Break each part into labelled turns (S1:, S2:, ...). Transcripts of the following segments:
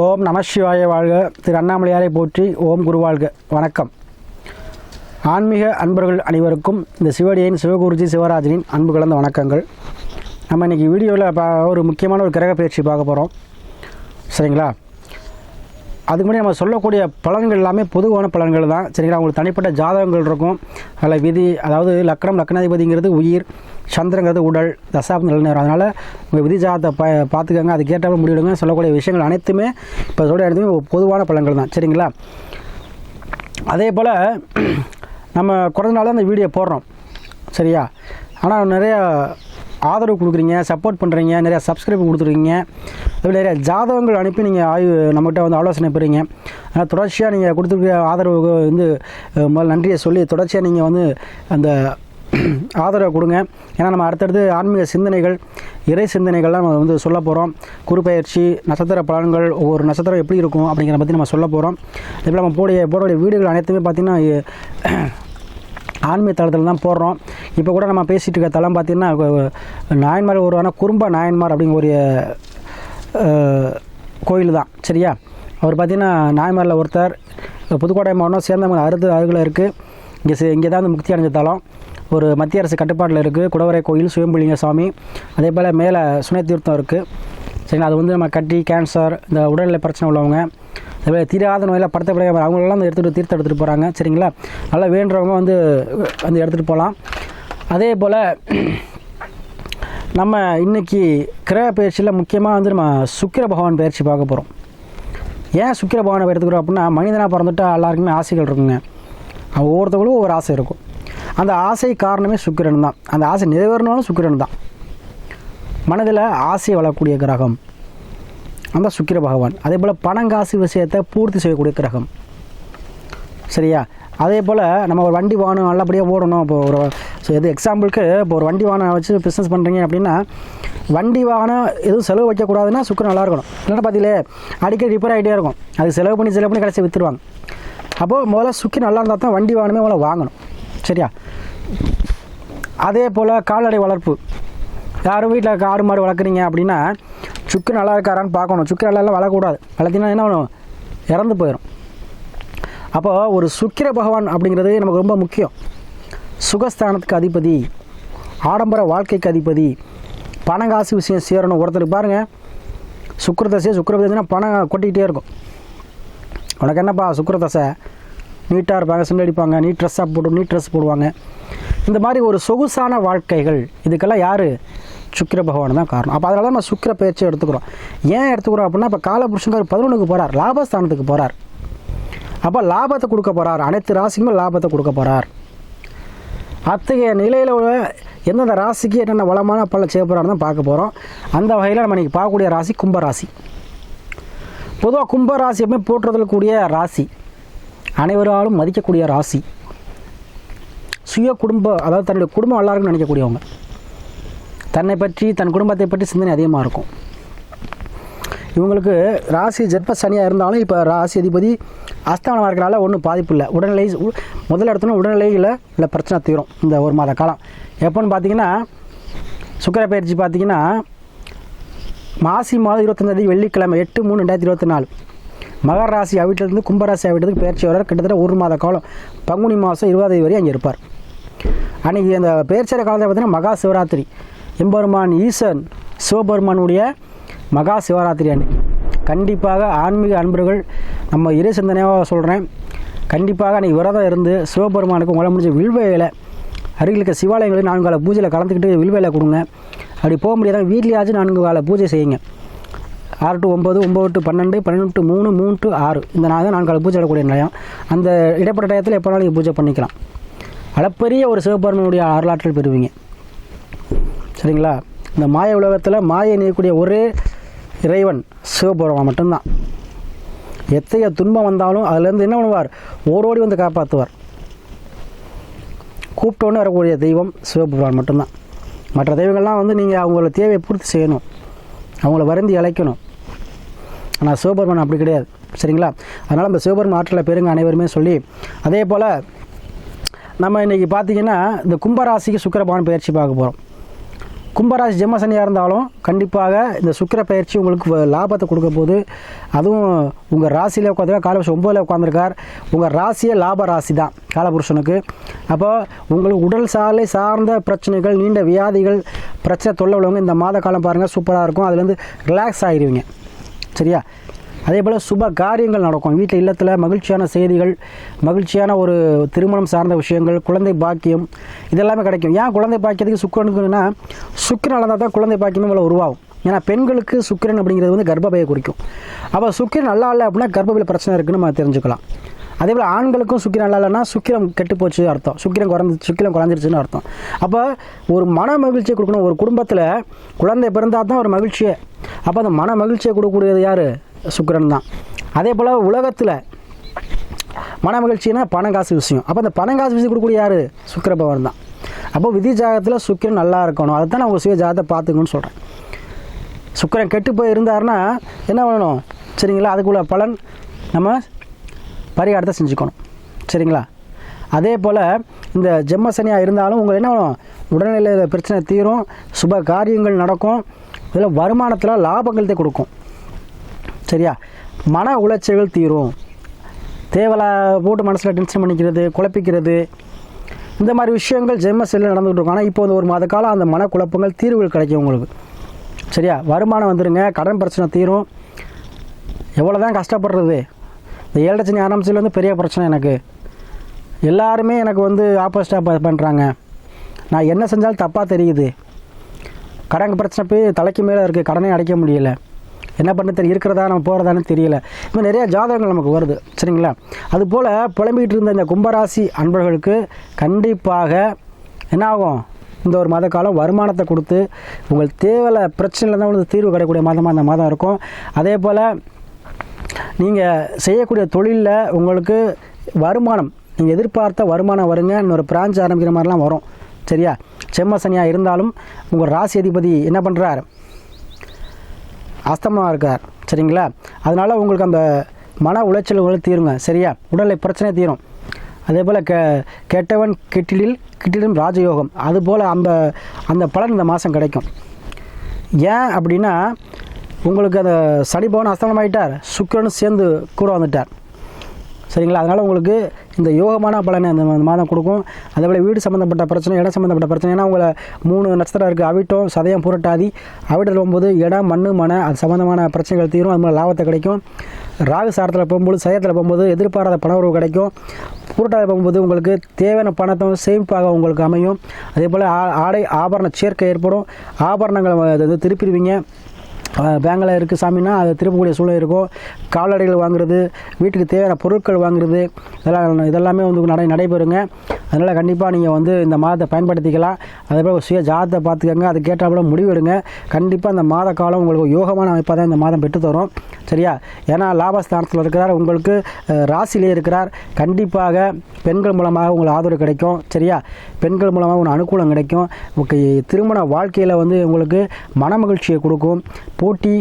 S1: ஓம் சிவாய வாழ்க திரு அண்ணாமலையாரை போற்றி ஓம் குருவாழ்க வணக்கம் ஆன்மீக அன்பர்கள் அனைவருக்கும் இந்த சிவடியின் சிவகுருஜி சிவராஜனின் அன்பு கலந்த வணக்கங்கள் நம்ம இன்றைக்கி வீடியோவில் ஒரு முக்கியமான ஒரு கிரக பயிற்சி பார்க்க போகிறோம் சரிங்களா அதுக்கு முன்னாடி நம்ம சொல்லக்கூடிய பலன்கள் எல்லாமே பொதுவான பலன்கள் தான் சரிங்களா அவங்களுக்கு தனிப்பட்ட ஜாதகங்கள் இருக்கும் அதில் விதி அதாவது லக்கணம் லக்னாதிபதிங்கிறது உயிர் சந்திரங்கிறது உடல் தசாப்தம் நிலநேரம் அதனால் உங்கள் விதி ஜாதகத்தை ப பார்த்துக்கங்க கேட்டாலும் முடிவிடுங்க சொல்லக்கூடிய விஷயங்கள் அனைத்துமே இப்போ சொல்கிற அனைத்துமே பொதுவான பலன்கள் தான் சரிங்களா அதே போல் நம்ம குறைஞ்ச நாள் தான் இந்த வீடியோ போடுறோம் சரியா ஆனால் நிறையா ஆதரவு கொடுக்குறீங்க சப்போர்ட் பண்ணுறீங்க நிறையா சப்ஸ்கிரைப் கொடுத்துருக்கீங்க அதே நிறையா ஜாதகங்கள் அனுப்பி நீங்கள் ஆய்வு நம்மகிட்ட வந்து ஆலோசனை பெறீங்க ஆனால் தொடர்ச்சியாக நீங்கள் கொடுத்துருக்க ஆதரவு வந்து முதல் நன்றியை சொல்லி தொடர்ச்சியாக நீங்கள் வந்து அந்த ஆதரவை கொடுங்க ஏன்னா நம்ம அடுத்தடுத்து ஆன்மீக சிந்தனைகள் இறை சிந்தனைகள்லாம் நம்ம வந்து சொல்ல போகிறோம் குறுப்பயிற்சி நட்சத்திர பலன்கள் ஒவ்வொரு நட்சத்திரம் எப்படி இருக்கும் அப்படிங்கிறத பற்றி நம்ம சொல்ல போகிறோம் இப்போ நம்ம போடைய போடைய வீடுகள் அனைத்துமே பார்த்திங்கன்னா ஆன்மீக தளத்தில் தான் போடுறோம் இப்போ கூட நம்ம பேசிகிட்டு இருக்க தளம் பார்த்திங்கன்னா நாயன்மார் ஒருவான குறும்ப நாயன்மார் அப்படிங்கிற ஒரு கோயில் தான் சரியா அவர் பார்த்திங்கன்னா நாயன்மாரில் ஒருத்தர் புதுக்கோட்டை மாவட்டம் சேர்ந்தவங்க அறுது அருகில் இருக்குது இங்கே சே இங்கே தான் வந்து முக்தி அடைஞ்ச தளம் ஒரு மத்திய அரசு கட்டுப்பாட்டில் இருக்குது குடவரை கோயில் சுயம்புலிங்க சுவாமி அதே போல் மேலே சுனை தீர்த்தம் இருக்குது சரிங்களா அது வந்து நம்ம கட்டி கேன்சர் இந்த உடல்நிலை பிரச்சனை உள்ளவங்க அதேமாதிரி தீராத நோயில் படுத்த பிள்ளைங்க அவங்களெல்லாம் வந்து எடுத்துகிட்டு தீர்த்து எடுத்துகிட்டு போகிறாங்க சரிங்களா நல்லா வேண்டவங்க வந்து வந்து எடுத்துகிட்டு போகலாம் அதே போல் நம்ம இன்றைக்கி கிரக பயிற்சியில் முக்கியமாக வந்து நம்ம சுக்கிர பகவான் பயிற்சி பார்க்க போகிறோம் ஏன் சுக்கிர பகவானை எடுத்துக்கிறோம் அப்படின்னா மனிதனாக பிறந்துட்டால் எல்லாருக்குமே ஆசைகள் இருக்குங்க ஒவ்வொருத்தவங்களும் ஒவ்வொரு ஆசை இருக்கும் அந்த ஆசை காரணமே சுக்கிரன் தான் அந்த ஆசை நிறைவேறினாலும் சுக்கிரன் தான் மனதில் ஆசையை வளரக்கூடிய கிரகம் அந்த சுக்கிர பகவான் அதே போல் பணம் காசு விஷயத்தை பூர்த்தி செய்யக்கூடிய கிரகம் சரியா அதே போல் நம்ம ஒரு வண்டி வாகனம் நல்லபடியாக ஓடணும் இப்போ ஒரு ஸோ எது எக்ஸாம்பிளுக்கு இப்போ ஒரு வண்டி வாகனம் வச்சு பிஸ்னஸ் பண்ணுறீங்க அப்படின்னா வண்டி வாகனம் எதுவும் செலவு வைக்கக்கூடாதுன்னா சுக்கரம் நல்லா இருக்கணும் இல்லைன்னா பார்த்தீங்களே அடிக்கடி ரிப்பேர் ஆகிட்டே இருக்கும் அது செலவு பண்ணி செலவு பண்ணி கடைசி விற்றுருவாங்க அப்போது முதல்ல சுக்கி நல்லா இருந்தால் தான் வண்டி வாகனமே முதல்ல வாங்கணும் சரியா அதே போல் கால்நடை வளர்ப்பு யாரும் வீட்டில் ஆடு மாடு வளர்க்குறீங்க அப்படின்னா சுக்கு நல்லா இருக்காரான்னு பார்க்கணும் சுக்கு நல்லா எல்லாம் வளரக்கூடாது வளர்த்தினா என்ன பண்ணுவோம் இறந்து போயிடும் அப்போது ஒரு சுக்கிர பகவான் அப்படிங்கிறது நமக்கு ரொம்ப முக்கியம் சுகஸ்தானத்துக்கு அதிபதி ஆடம்பர வாழ்க்கைக்கு அதிபதி பணங்காசு விஷயம் சேரணும் ஒருத்தருக்கு பாருங்கள் சுக்கரதசையே சுக்கரதசைனா பணம் கொட்டிக்கிட்டே இருக்கும் உனக்கு என்னப்பா சுக்கரதசை நீட்டாக இருப்பாங்க சிமில் அடிப்பாங்க நீட் ட்ரெஸ்ஸாக போட்டு நீட் ட்ரெஸ் போடுவாங்க இந்த மாதிரி ஒரு சொகுசான வாழ்க்கைகள் இதுக்கெல்லாம் யார் சுக்கிர பகவான் தான் காரணம் அப்போ அதனால நம்ம சுக்கிர பேச்சை எடுத்துக்கிறோம் ஏன் எடுத்துக்கிறோம் அப்படின்னா இப்போ காலபுருஷங்கார் பதினொன்றுக்கு போகிறார் லாபஸ்தானத்துக்கு போகிறார் அப்போ லாபத்தை கொடுக்க போகிறார் அனைத்து ராசிக்குமே லாபத்தை கொடுக்க போகிறார் அத்தகைய நிலையில் உள்ள எந்தெந்த ராசிக்கு என்னென்ன வளமான பலன் செய்ய போகிறாருன்னு பார்க்க போகிறோம் அந்த வகையில் நம்ம இன்றைக்கி பார்க்கக்கூடிய ராசி கும்பராசி பொதுவாக கும்பராசி எப்பவுமே கூடிய ராசி அனைவராலும் மதிக்கக்கூடிய ராசி சுய குடும்ப அதாவது தன்னுடைய குடும்பம் எல்லாருக்கும் நினைக்கக்கூடியவங்க தன்னை பற்றி தன் குடும்பத்தை பற்றி சிந்தனை அதிகமாக இருக்கும் இவங்களுக்கு ராசி ஜெட்ப சனியாக இருந்தாலும் இப்போ ராசி அதிபதி அஸ்தானமாக இருக்கிறனால ஒன்றும் பாதிப்பு இல்லை உடல்நிலை முதல் இடத்துல உடல்நிலையில் இல்லை பிரச்சனை தீரும் இந்த ஒரு மாத காலம் எப்போன்னு பார்த்தீங்கன்னா சுக்கர பயிற்சி பார்த்தீங்கன்னா மாசி மாதம் இருபத்தஞ்சாந்தேதி வெள்ளிக்கிழமை எட்டு மூணு ரெண்டாயிரத்தி இருபத்தி நாலு மகர ராசி அவிட்டிலிருந்து கும்பராசி அவிட்டதுக்கு பயிற்சி வர கிட்டத்தட்ட ஒரு மாத காலம் பங்குனி மாதம் இருபதாம் தேதி வரை அங்கே இருப்பார் அன்றைக்கி அந்த பயிற்சியாளர் காலத்தில் பார்த்தீங்கன்னா மகா சிவராத்திரி எம்பெருமான் ஈசன் சிவபெருமானுடைய மகா சிவராத்திரி அன்னைக்கு கண்டிப்பாக ஆன்மீக அன்பர்கள் நம்ம இறை சிந்தனையாக சொல்கிறேன் கண்டிப்பாக அன்றைக்கி விரதம் இருந்து சிவபெருமானுக்கு உங்களை முடிஞ்ச வில்வையில் அருகில் இருக்க சிவாலயங்களில் நான்கு கால பூஜையில் கலந்துக்கிட்டு வில்வையில் கொடுங்க அப்படி போக முடியாத வீட்லேயாச்சும் நான்கு கால பூஜை செய்யுங்க ஆறு டு ஒம்பது ஒம்பது டு பன்னெண்டு பன்னெண்டு டு மூணு மூணு டு ஆறு இந்த நாள் தான் நான்கால பூஜை இடக்கூடிய நிலையம் அந்த இடப்பட்ட டயத்தில் எப்போ நாளைக்கு பூஜை பண்ணிக்கலாம் அளப்பெரிய ஒரு சிவபெருமனுடைய வரலாற்றில் பெறுவீங்க சரிங்களா இந்த மாய உலகத்தில் மாயை நீக்கக்கூடிய ஒரே இறைவன் சிவபெருமான் மட்டும்தான் எத்தகைய துன்பம் வந்தாலும் அதுலேருந்து என்ன பண்ணுவார் ஓரோடி வந்து காப்பாற்றுவார் கூப்பிட்டோன்னு வரக்கூடிய தெய்வம் சிவபெருமான் மட்டும்தான் மற்ற தெய்வங்கள்லாம் வந்து நீங்கள் அவங்கள தேவையை பூர்த்தி செய்யணும் அவங்கள வருந்தி அழைக்கணும் ஆனால் சிவபெருமான் அப்படி கிடையாது சரிங்களா அதனால் நம்ம சிவபெருமான் ஆற்றலை பெருங்க அனைவருமே சொல்லி அதே போல் நம்ம இன்றைக்கி பார்த்திங்கன்னா இந்த கும்பராசிக்கு சுக்கரபான் பயிற்சி பார்க்க போகிறோம் கும்பராசி ஜெமசனியாக இருந்தாலும் கண்டிப்பாக இந்த சுக்கர பயிற்சி உங்களுக்கு லாபத்தை கொடுக்க போது அதுவும் உங்கள் ராசியில் உட்காந்துருக்கா காலபுருஷன் ஒம்பதில் உட்காந்துருக்கார் உங்கள் ராசியே லாப ராசி தான் காலபுருஷனுக்கு அப்போ உங்களுக்கு உடல் சாலை சார்ந்த பிரச்சனைகள் நீண்ட வியாதிகள் பிரச்சனை தொல்லை உள்ளவங்க இந்த மாத காலம் பாருங்கள் சூப்பராக இருக்கும் அதுலேருந்து ரிலாக்ஸ் ஆகிடுவீங்க சரியா அதே போல் சுப காரியங்கள் நடக்கும் வீட்டில் இல்லத்தில் மகிழ்ச்சியான செய்திகள் மகிழ்ச்சியான ஒரு திருமணம் சார்ந்த விஷயங்கள் குழந்தை பாக்கியம் இதெல்லாமே கிடைக்கும் ஏன் குழந்தை பாக்கியத்துக்கு சுக்கரனுக்குன்னா சுக்கரன் அளந்தால் தான் குழந்தை பாக்கியமே இவ்வளோ உருவாகும் ஏன்னா பெண்களுக்கு சுக்கிரன் அப்படிங்கிறது வந்து கர்ப்பப்பையை குறிக்கும் அப்போ சுக்கரன் நல்லா இல்லை அப்படின்னா கர்ப்பப்பையில் பிரச்சனை இருக்குதுன்னு நம்ம தெரிஞ்சுக்கலாம் அதே போல் ஆண்களுக்கும் சுக்கிரம் நல்லா இல்லைன்னா சுக்கிரம் கெட்டு போச்சு அர்த்தம் சுக்கிரம் குறைஞ்சி சுக்கிரம் குறைஞ்சிருச்சுன்னு அர்த்தம் அப்போ ஒரு மன மகிழ்ச்சியை கொடுக்கணும் ஒரு குடும்பத்தில் குழந்தை பிறந்தால் தான் ஒரு மகிழ்ச்சியே அப்போ அந்த மன மகிழ்ச்சியை கொடுக்கக்கூடியது யார் சுக்கரன் தான் அதே போல் உலகத்தில் மன மகிழ்ச்சினா பணம் காசு விஷயம் அப்போ அந்த பணம் காசு விஷயம் கொடுக்கக்கூடிய யார் சுக்கர பகவான் தான் அப்போ விதி ஜாகத்தில் சுக்கரன் நல்லா இருக்கணும் அதை தான் அவங்க சுய ஜாகத்தை பார்த்துக்கணும்னு சொல்கிறேன் சுக்கரன் கெட்டு போய் இருந்தாருன்னா என்ன பண்ணணும் சரிங்களா அதுக்குள்ள பலன் நம்ம பரிகாரத்தை செஞ்சுக்கணும் சரிங்களா அதே போல் இந்த ஜெம்ம சனியாக இருந்தாலும் உங்களுக்கு என்ன பண்ணணும் உடல்நிலையில் பிரச்சனை தீரும் சுப காரியங்கள் நடக்கும் இதில் வருமானத்தில் லாபங்கள் கொடுக்கும் சரியா மன உளைச்சல்கள் தீரும் தேவலை போட்டு மனசில் டென்ஷன் பண்ணிக்கிறது குழப்பிக்கிறது இந்த மாதிரி விஷயங்கள் ஜென்ம செல்லில் நடந்துகிட்டு இருக்கும் ஆனால் இப்போ வந்து ஒரு மாத காலம் அந்த மனக்குழப்பங்கள் தீர்வுகள் கிடைக்கும் உங்களுக்கு சரியா வருமானம் வந்துடுங்க கடன் பிரச்சனை தீரும் எவ்வளோ தான் கஷ்டப்படுறது இந்த ஏழு லட்சம் ஆரம்பிச்சதுல வந்து பெரிய பிரச்சனை எனக்கு எல்லாருமே எனக்கு வந்து ஆப்போசிட்டாக பண்ணுறாங்க நான் என்ன செஞ்சாலும் தப்பாக தெரியுது கடன் பிரச்சனை போய் தலைக்கு மேலே இருக்குது கடனை அடைக்க முடியல என்ன பண்ண தெரியும் இருக்கிறதா நம்ம போகிறதானு தெரியல இப்போ நிறையா ஜாதகங்கள் நமக்கு வருது சரிங்களா அதுபோல் புலம்பிக்கிட்டு இருந்த இந்த கும்பராசி அன்பர்களுக்கு கண்டிப்பாக என்ன ஆகும் இந்த ஒரு மாத காலம் வருமானத்தை கொடுத்து உங்கள் தேவையில பிரச்சனையில் தான் உங்களுக்கு தீர்வு கிடைக்கக்கூடிய மாதமாக அந்த மாதம் இருக்கும் அதே போல் நீங்கள் செய்யக்கூடிய தொழிலில் உங்களுக்கு வருமானம் நீங்கள் எதிர்பார்த்த வருமானம் வருங்க இன்னொரு பிரான்ச் ஆரம்பிக்கிற மாதிரிலாம் வரும் சரியா செம்மசனியாக இருந்தாலும் உங்கள் ராசி அதிபதி என்ன பண்ணுறார் அஸ்தமாக இருக்கார் சரிங்களா அதனால் உங்களுக்கு அந்த மன உளைச்சல்களும் தீருங்க சரியா உடலை பிரச்சனை தீரும் அதே போல் கெ கெட்டவன் கெட்டிலில் கிட்டிலும் ராஜயோகம் அதுபோல் அந்த அந்த பலன் இந்த மாதம் கிடைக்கும் ஏன் அப்படின்னா உங்களுக்கு அந்த சனிபவன் பவன் அஸ்தமனம் ஆகிட்டார் சுக்கரனும் சேர்ந்து கூட வந்துட்டார் சரிங்களா அதனால் உங்களுக்கு இந்த யோகமான பலனை அந்த மாதம் கொடுக்கும் அதேபோல் வீடு சம்மந்தப்பட்ட பிரச்சனை இடம் சம்மந்தப்பட்ட பிரச்சனை ஏன்னா உங்களை மூணு நட்சத்திரம் இருக்குது அவிட்டம் சதயம் புரட்டாதி அவிட்டில் போகும்போது இடம் மண் மன அது சம்மந்தமான பிரச்சனைகள் தீரும் அது மாதிரி லாபத்தை கிடைக்கும் ராகு சாரத்தில் போகும்போது சதயத்தில் போகும்போது எதிர்பாராத பண உறவு கிடைக்கும் புரட்டாதி போகும்போது உங்களுக்கு தேவையான பணத்தை சேமிப்பாக உங்களுக்கு அமையும் அதே போல் ஆடை ஆபரண சேர்க்கை ஏற்படும் ஆபரணங்களை திருப்பிடுவீங்க பேங்கில் இருக்குது சாமின்னா அதை திருப்பக்கூடிய சூழ்நிலை இருக்கும் கால்நடைகள் வாங்குறது வீட்டுக்கு தேவையான பொருட்கள் வாங்குறது இதெல்லாம் இதெல்லாமே வந்து நடை நடைபெறுங்க அதனால் கண்டிப்பாக நீங்கள் வந்து இந்த மாதத்தை பயன்படுத்திக்கலாம் அதேபோல் சுய ஜாதத்தை பார்த்துக்கோங்க அதுக்கேற்றாப்புல முடிவு எடுங்க கண்டிப்பாக அந்த மாத காலம் உங்களுக்கு யோகமான அமைப்பாக தான் இந்த மாதம் பெற்றுத்தரும் சரியா ஏன்னா லாபஸ்தானத்தில் இருக்கிறார் உங்களுக்கு ராசிலே இருக்கிறார் கண்டிப்பாக பெண்கள் மூலமாக உங்களுக்கு ஆதரவு கிடைக்கும் சரியா பெண்கள் மூலமாக உங்களுக்கு அனுகூலம் கிடைக்கும் திருமண வாழ்க்கையில் வந்து உங்களுக்கு மனமகிழ்ச்சியை கொடுக்கும் போட்டி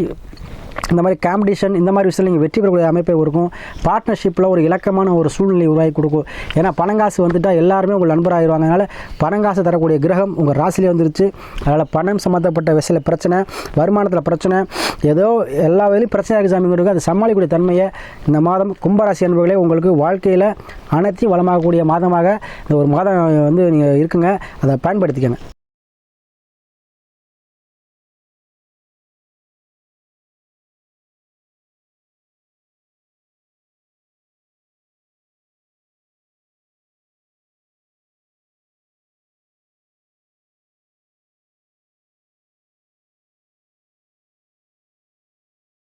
S1: இந்த மாதிரி காம்படிஷன் இந்த மாதிரி விஷயத்தில் நீங்கள் வெற்றி பெறக்கூடிய அமைப்பை இருக்கும் பார்ட்னர்ஷிப்பில் ஒரு இலக்கமான ஒரு சூழ்நிலை உருவாகி கொடுக்கும் ஏன்னா பணங்காசு வந்துட்டால் எல்லாருமே உங்கள் நண்பராகிடுவாங்க அதனால் பணங்காசு தரக்கூடிய கிரகம் உங்கள் ராசிலே வந்துருச்சு அதனால் பணம் சம்மந்தப்பட்ட விஷயத்தில் பிரச்சனை வருமானத்தில் பிரச்சனை ஏதோ எல்லா வேலையும் பிரச்சனை இருக்குது இருக்கும் அது சமாளிக்கக்கூடிய தன்மையை இந்த மாதம் கும்பராசி அன்பர்களே உங்களுக்கு வாழ்க்கையில் அனைத்தையும் வளமாகக்கூடிய மாதமாக இந்த ஒரு மாதம் வந்து நீங்கள் இருக்குங்க அதை பயன்படுத்திக்கங்க